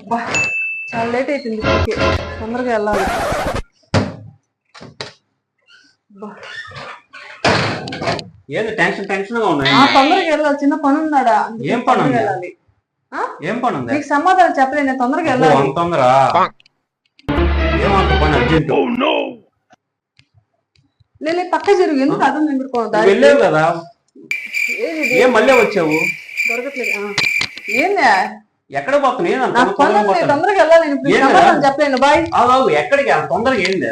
అబ్బా చాలా లేట్ అయిపోయింది ఇప్పటికే. తొందరగా వెళ్ళాలి. ఏంది టెన్షన్ టెన్షన్గా ఉన్నాయి ఆ తొందరగా వెళ్ళాలి. చిన్న పని ఉన్నాడా ఏం పని? వెళ్ళాలి. ఆ? ఏం పని ఉంది? నీకు సమాధానం చెప్పలేదు నేను తొందరగా వెళ్ళాలి. తొందర ఏమంత పని? అర్జెంట్. లేదు పక్క జరుగు. ఎందుకు అర్థం నింపుకోవద్దు వెళ్ళావు కదా? ఏం మళ్ళీ వచ్చావు? దొరకట్లేదు. ఆ. ఏంది? ఎక్కడ పని తొందరగా వెళ్ళాలి? చెప్పలేను బాయ్. ఎక్కడికి అంత తొందరగా ఏంది?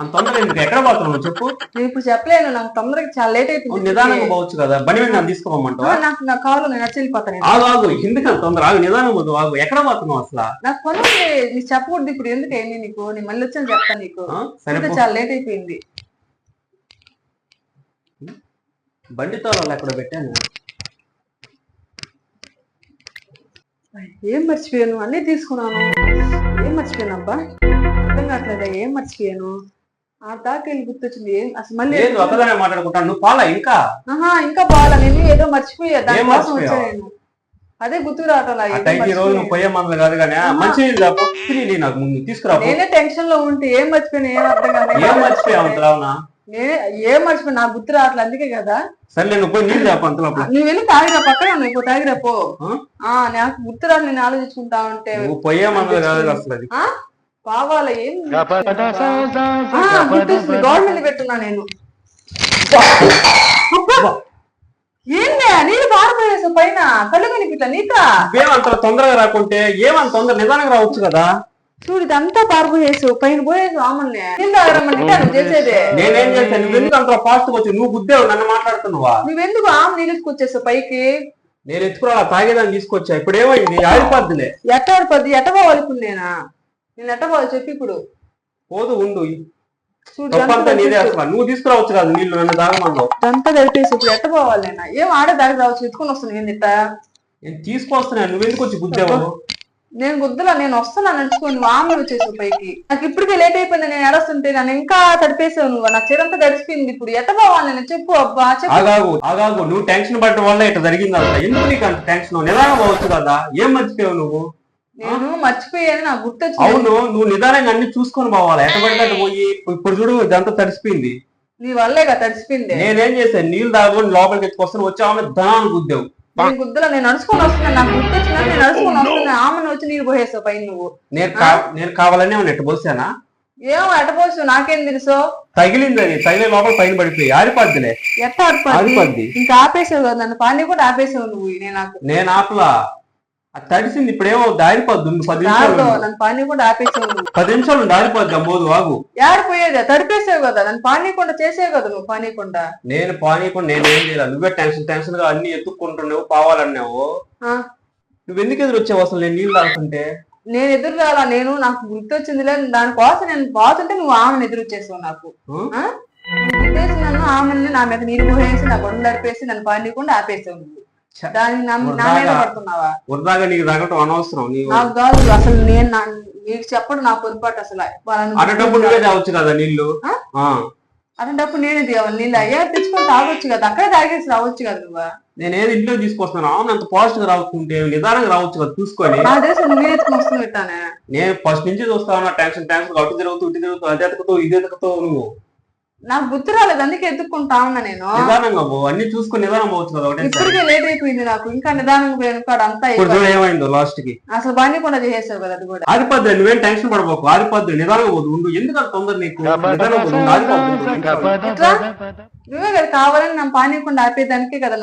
అంత తొందరగా ఎందుకు? ఎక్కడ పోతున్నావు చెప్పు. నేను ఇప్పుడు చెప్పలేను నాకు తొందరగా చాలా లేట్ అయిపోయింది. నిదానంగా పోవచ్చు కదా. బండి మీద నన్ను తీసుకోమంటావా నాకు నాకు కావాలి నేను నచ్చి వెళ్ళిపోతాను. ఆగు ఆగు. ఎందుకు అంత తొందర ఆగు నిదానం పోదు ఆగు. ఎక్కడ పోతున్నావు అసలు? నాకు పని ఉంది. నీకు చెప్పకూడదు ఇప్పుడు. ఎందుకు ఏంది నీకు? నేను మళ్ళీ వచ్చాను చెప్తాను నీకు? సరే. చాలా లేట్ అయిపోయింది? బండి తాళాలు ఎక్కడ పెట్టాను? ఏం మర్చిపోయాను? అన్నీ తీసుకున్నాను. ఏం మర్చిపోయాను అబ్బా? అర్థం కావట్లేదా ఏం మర్చిపోయాను? ఆ దాకా వెళ్ళి గుర్తొచ్చింది? ఏం అసలు మళ్ళీ లేదు మాట్లాడుకుంటాను? నువ్వు పాలా ఇంకా? ఆహా ఇంకా బాగా నేను ఏదో మర్చిపోయా. దానికోసం మర్చిపోయావు? వచ్చా నేను. అదే ఈ రోజు నువ్వు. పోయే మందులు కాదు కానీ మంచి నాకు ముందు తీసుకురా. నేనే టెన్షన్లో ఉంటే ఏం మర్చిపోయాను? ఏం అర్థం కాలేదు ఏం మర్చిపోయావు రావునా? నేనే ఏం మర్చిపోయాను నాకు గుర్తు రావట్లేదు అందుకే కదా. సరే నువ్వు పోయి నీళ్ళు తాపు అంత లోపల నువ్వు వెళ్ళి తాగిరా పక్కనే ఉన్నాయి ఇప్పుడు తాగిరా పో. ఆ? నాకు గుర్తు రాదు నేను ఆలోచించుకుంటా ఉంటే. నువ్వు పోయే మందులు కాదు అసలు అది. ఆ? కావాలా ఏం? గుర్తొస్తుంది గవర్నమెంట్ పెట్టున్నా నేను! ఏందే నీళ్ళు పారిపోయేసా పైన. కళ్ళు కనిపిట్లా నీకా ఏమంత తొందరగా రాకుంటే ఏమంత తొందర నిదానంగా రావచ్చు కదా? చూడు ఇదంతా పారిపోయేసు పైన పోయేసు నీళ్ళు తాగరమ్మని నువ్వు చేసేదే. నేనేం చేశాను నువ్వు ఎందుకు అంత ఫాస్ట్ వచ్చి నువ్వు గుద్దేవు నన్ను మాట్లాడుతున్నావా? నువ్వెందుకు ఆమె నీళ్ళు పైకి? నేను ఎత్తుకురా తాగేదాన్ని తీసుకొచ్చా? ఇప్పుడు ఏమైంది ఆడిపోద్దులే ఎట్ట పది ఎట్ట పోవాలి ఇప్పుడు నేనా నేను ఎట్ట పోవాలి చెప్పి ఇప్పుడు. పోదు ఉండు. తప్పంతా నీదే అసలు నువ్వు తీసుకురావచ్చు కదా నీళ్ళు నన్ను తాగమన్నావు అంతా తెలిపేసి ఇప్పుడు ఎట్ట పోవాలి నేనా ఏం ఆడే దాకా రావచ్చు? ఎత్తుకొని వస్తాను ఏంది ఇట్ట నేను తీసుకొస్తున్నాను. నువ్వు ఎందుకు వచ్చి గుద్దావు? నేను గుద్దులా నేను వస్తున్నా నడుచుకొని నువ్వు ఆమె వచ్చేసావు పైకి. నాకు ఇప్పటికే లేట్ అయిపోయింది నేను ఎడస్తుంటే నన్ను ఇంకా తడిపేసావు నువ్వు. నా చీరంతా తడిసిపోయింది ఇప్పుడు. ఎట్ట పోవాలి నేను? చెప్పు అబ్బా చెప్పు. ఆగాగు ఆగాగు. నువ్వు టెన్షన్ పడటం వల్ల ఇట్లా జరిగింది అంత ఎందుకు నీకు అంత టెన్షన్ నిదానం పోవచ్చు కదా. ఏం మర్చిపోయావు నువ్వు? నేను మర్చిపోయాను నాకు గుర్తొచ్చింది. అవును నువ్వు నిదానంగా అన్ని చూసుకొని పోవాలి. ఎట్ట పడితే అటు పోయి ఇప్పుడు చూడు ఇదంతా తడిసిపోయింది. నీ వల్లేగా తడిసిపోయింది. నేనేం చేశాను? నీళ్ళు తాగుకొని లోపలికి ఎత్తుకొస్తాను వచ్చి ఆమె ధనాన్ని గుద్దావు. నేను గుద్దులా నేను నడుచుకొని వస్తున్నా నాకు గుర్తొచ్చిందని నేను నడుచుకొని ఆమెను వచ్చి నీరు పోసేసావు పైన నువ్వు. నేను కా- నేను కావాలని ఏమన్నా ఎట్ట పోసానా? ఏమో ఎట్టపోసు నాకేం తెలుసు? తగిలింది అది తగిలే లోపల పైన పడిపోయి ఆరిపోద్దులే. ఎట్ట ఆరిపోద్ది? ఇంకా ఆపేసావు కదా నన్ను కూడా ఆపేసావు నువ్వు నేను నాకు నేను ఆపలా. అది తడిసింది ఇప్పుడేమో దారిపోద్దు ఉండు, పది నిమిషాలు రాదు ఉండు. నన్ను పాండి కూడా ఆపేసావు నువ్వు. పది నిమిషాలు దారిపోద్ది అమ్మోదు ఆగు. ఏడిపోయేది తడిపేసావు కదా నన్ను పానీయకుండా చేసేవి కదా నువ్వు పానీయకుండా నేను పానీయకుండా నేనేం చేయాలి. నువ్వే టెన్షన్ టెన్షన్గా అన్ని ఎత్తుక్కుంటున్నావు కావాలన్నావు ఆ, నువ్వు ఎందుకు ఎదురు వచ్చావు అసలు? నేను నీళ్ళు తాగుతుంటే. నేను ఎదురు రాలా నేను నాకు గుర్తొచ్చింది లేదు దానికోసం నేను పోతుంటే నువ్వు ఆమెను ఎదురు వచ్చేసావు నాకు. ఆ? ఆ? నువ్వు గుర్తేసి నన్ను ఆమెని నా మీద నీరు పోసేసి నా గొడవ నడిపేసి నన్ను పానీయకుండా ఆపేసావు నువ్వు. ఛ, దానికి నా నా మీద పడుతున్నావా వృధాగా నీకు తగ్గటం అనవసరం. నీవు నాకు కాదు అసలు నేను నా- నీకు చెప్పడం నా పొరపాటు అసలు. వాళ్ళని అటప్పుడు నువ్వే తాగొచ్చు కదా నీళ్ళు ఆ? ఆ. అటువంటిప్పుడు నేనే తీయాలి. నీళ్ళు అయ్యా తెచ్చుకొని తాగొచ్చు కదా. అక్కడే తాగేసి రావచ్చు కదా నువ్వు. నేను ఏది ఇంట్లో తీసుకొస్తున్నాను అవును అంత పాజిటివ్గా రావుతుంటే నిదానంగా రావచ్చు కదా చూసుకొని. నువ్వే పెట్టానే నేను ఫస్ట్ నుంచి చూస్తా ఉన్నా టెన్షన్ టెన్షన్ అటు తిరుగుతూ ఇటు తిరుగుతూ అది ఎతుకుతూ ఇది ఎతుకుతూ నువ్వు. నాకు గుర్తు రాలేదు అందుకే ఎత్తుక్కుంటా ఉన్నా నేను. నిదానంగా పో అన్ని చూసుకొని నిదానం పోవచ్చు కదా ఒకటే ఇప్పటికే లేట్ అయిపోయింది నాకు ఇంకా నిదానంగా పోయాను కాడ అంతా ఇప్పుడు. చూడ ఏమైందో లాస్ట్కి. అసలు బాగా కూడా చేసేసావు కదా అది కూడా. ఆరిపోద్దు నువ్వేం టెన్షన్ పడబోకు ఆరిపోద్దు నిదానంగా పోదు ఉండు. ఎందుకు అంత తొందర నీకు? నిదానంగా పోదు, ఉండు, ఆరిపోద్దు. ఎట్లా? నువ్వే కదా కావాలని నా పానీయకుండా ఆపేదానికే కదా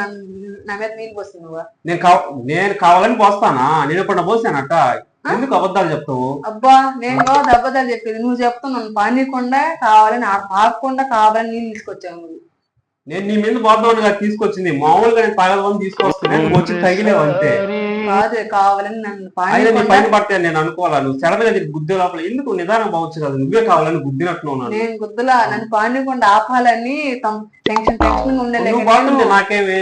నా మీద నీళ్ళు పోస్తుంది నువ్వు నేను కావ నేను కావాలని పోస్తానా? నేను ఎప్పుడు పోసానట ఎందుకు అబద్ధాలు చెప్తావు? అబ్బా నేను కాదు అబద్ధాలు చెప్పేది. నువ్వు చెప్తావు నన్ను పానీయకుండా కావాలని ఆ- ఆపకుండా కావాలని నీళ్ళు తీసుకొచ్చావు నువ్వు నేను నీ మీద కాదు తీసుకొచ్చింది. మామూలుగా నేను తాగదామని తీసుకొస్తాను వచ్చి తగిలేవు అంతే. కాదు కావాలని నన్ను పైన పడితే నేను అనుకోవాలా? నువ్వు నీకు గుద్దే లోపల ఎందుకు నిదానం పోవచ్చు కదా? నువ్వే కావాలని గుద్దినట్లు ఉన్నాను నేను గుద్దులా నన్ను పానీయకుండా ఆపాలని టెన్షన్ టెన్షన్ ఉండలే నువ్వు బాగుంటుంది నాకేమి?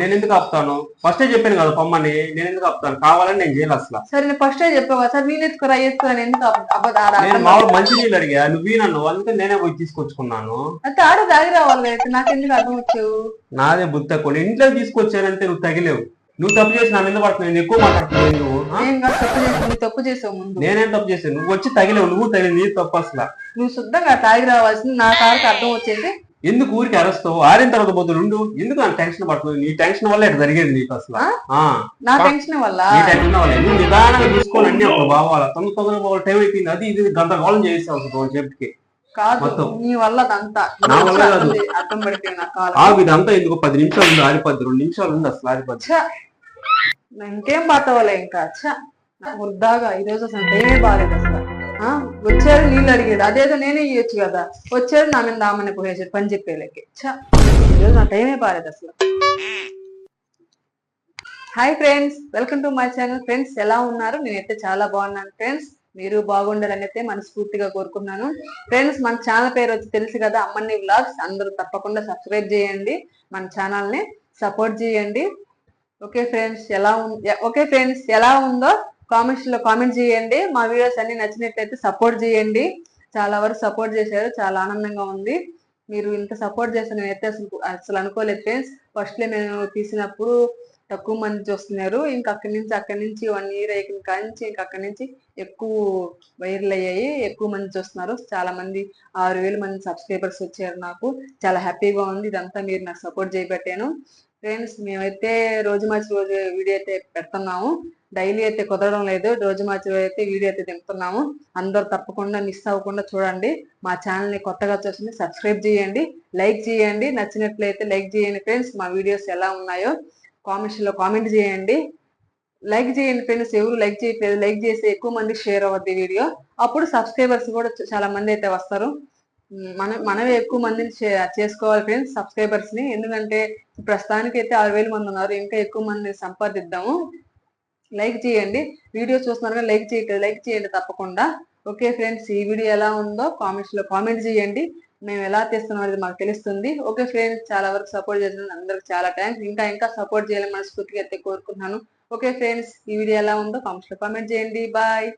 నేను ఎందుకు ఆపుతాను? ఫస్టే చెప్పాను కదా పొమ్మని నేను ఎందుకు ఆపుతాను? కావాలని నేను చేయాలి అసలు. సరే నేను ఫస్ట్ చెప్పావు? సార్ నీళ్ళు ఎత్తుకురా ఎత్తుకురా నేను ఎందుకు మామూలు మంచి నీళ్ళు అడిగా నువ్వు నన్ను అందుకే నేనే పోయి తీసుకొచ్చుకున్నాను. అయితే ఆడ తాగి రావాలి కదా అయితే నాకెందుకు అర్థం వచ్చావు? నాదే బుద్ధి తక్కువ ఇంట్లో తీసుకొచ్చానంటే నువ్వు తగిలేవు. నువ్వు తప్పు చేసి నా మీద పడుతున్నావు నేను ఎక్కువ మాట్లాడుతున్నావు నువ్వు కాదు తప్పు చేసావు ముందు. నేనేం తప్పు చేశాను? నువ్వు వచ్చి తగిలేవు నువ్వు తగిలి నీ తప్పు అసలు. నువ్వు శుద్ధంగా తాగి రావాల్సింది నా కాడికి అర్థం వచ్చేది ఎందుకు ఊరికి అరెస్తావు? ఆరిన తర్వాత పోతే ఉండు ఎందుకు అంత టెన్షన్ పడుతుంది నీ టెన్షన్ వల్ల ఇట్లా జరిగేది నీకు అసలు. నా టెన్షన్ వల్ల? నీ టెన్షన్ వల్ల. నువ్వు నిదానంగా చూసుకోవాలి అన్ని అప్పుడు బావాలి? తొందర తొందరగా పోవాలి టైం అయిపోయింది. అది ఇది గందరగోళం చేసేసావు అసలు చెప్పికి. కాదు. నీ వల్ల అదంతా. నా వల్ల కాదు. అర్థం కాలం. ఇదంతా ఎందుకు? పది నిమిషాలు ఉంది ఆరిపోద్ది. రెండు నిమిషాలు ఉంది అసలు ఆరిపోద్ది. ఇంకేం పాతవలే ఇంకా! నాకు వృద్ధాగా ఈ రోజు అసలు టైమే బాగాలేదు అసలు? వచ్చారు నీళ్ళు అడిగాడు అదేదో నేనే ఇవ్వచ్చు కదా. వచ్చారు నా మీద దామని పోయేసారు పని చెప్పేలకి ఈరోజు నా టైమే బాగాలేదు అసలు. Hi friends welcome to my channel friends ఎలా ఉన్నారు? నేనైతే చాలా బాగున్నాను. ఫ్రెండ్స్ మీరు బాగుండాలని అయితే మనస్ఫూర్తిగా కోరుకున్నాను ఫ్రెండ్స్ మన ఛానల్ పేరు వచ్చి తెలుసు కదా అమ్మని వ్లాగ్స్ అందరూ తప్పకుండా సబ్స్క్రైబ్ చేయండి. మన ఛానల్ని సపోర్ట్ చేయండి. ఓకే ఫ్రెండ్స్ ఎలా ఉంది ఓకే ఫ్రెండ్స్ ఎలా ఉందో కామెంట్స్లో కామెంట్ చేయండి. మా వీడియోస్ అన్ని నచ్చినట్లయితే సపోర్ట్ చేయండి. చాలా వరకు సపోర్ట్ చేశారు. చాలా ఆనందంగా ఉంది. మీరు ఇంత సపోర్ట్ చేస్తే నేనైతే అసలు అసలు అనుకోలేదు ఫ్రెండ్స్ ఫస్ట్ నేను తీసినప్పుడు తక్కువ మంది చూస్తున్నారు. ఇంకా అక్కడి నుంచి అక్కడి నుంచి వన్ ఇయర్ అయిన కాంచి ఇంకా అక్కడి నుంచి ఎక్కువ వైరల్ అయ్యాయి. ఎక్కువ మంది చూస్తున్నారు. చాలా మంది ఆరు వేల మంది సబ్స్క్రైబర్స్ వచ్చారు నాకు. చాలా హ్యాపీగా ఉంది. ఇదంతా మీరు నాకు సపోర్ట్ చేయబట్టాను. ఫ్రెండ్స్ మేమైతే రోజు మార్చి రోజు వీడియో అయితే పెడుతున్నాము. డైలీ అయితే కుదరడం లేదు. రోజు మార్చి రోజు అయితే వీడియో అయితే దింపుతున్నాము. అందరు తప్పకుండా మిస్ అవ్వకుండా చూడండి. మా ఛానల్ని కొత్తగా చూసింది సబ్స్క్రైబ్ చేయండి. లైక్ చేయండి. నచ్చినట్లయితే లైక్ చేయండి. ఫ్రెండ్స్ మా వీడియోస్ ఎలా ఉన్నాయో కామెంట్స్లో కామెంట్ చేయండి. లైక్ చేయండి ఫ్రెండ్స్ ఎవరు లైక్ చేయట్లేదు లైక్ చేస్తే ఎక్కువ మంది షేర్ అవ్వద్ది వీడియో. అప్పుడు సబ్స్క్రైబర్స్ కూడా చాలా మంది అయితే వస్తారు. మనం మనమే ఎక్కువ మందిని చేసుకోవాలి ఫ్రెండ్స్ సబ్స్క్రైబర్స్ని ఎందుకంటే ప్రస్తుతానికి అయితే ఆరు వేల మంది ఉన్నారు ఇంకా ఎక్కువ మందిని సంపాదిద్దాము. లైక్ చేయండి. వీడియో చూస్తున్నారు కానీ లైక్ చేయట్లేదు లైక్ చేయండి తప్పకుండా. ఓకే ఫ్రెండ్స్ ఈ వీడియో ఎలా ఉందో కామెంట్స్లో కామెంట్ చేయండి. మేము ఎలా తెస్తున్నాం అనేది మాకు తెలుస్తుంది. ఓకే ఫ్రెండ్స్ చాలా వరకు సపోర్ట్ చేసిన అందరికి చాలా థ్యాంక్స్ ఇంకా ఇంకా సపోర్ట్ చేయాలని మనస్ఫూర్తిగా అయితే కోరుకుంటున్నాను. ఓకే ఫ్రెండ్స్ ఈ వీడియో ఎలా ఉందో కామెంట్స్లో కామెంట్ చేయండి. బాయ్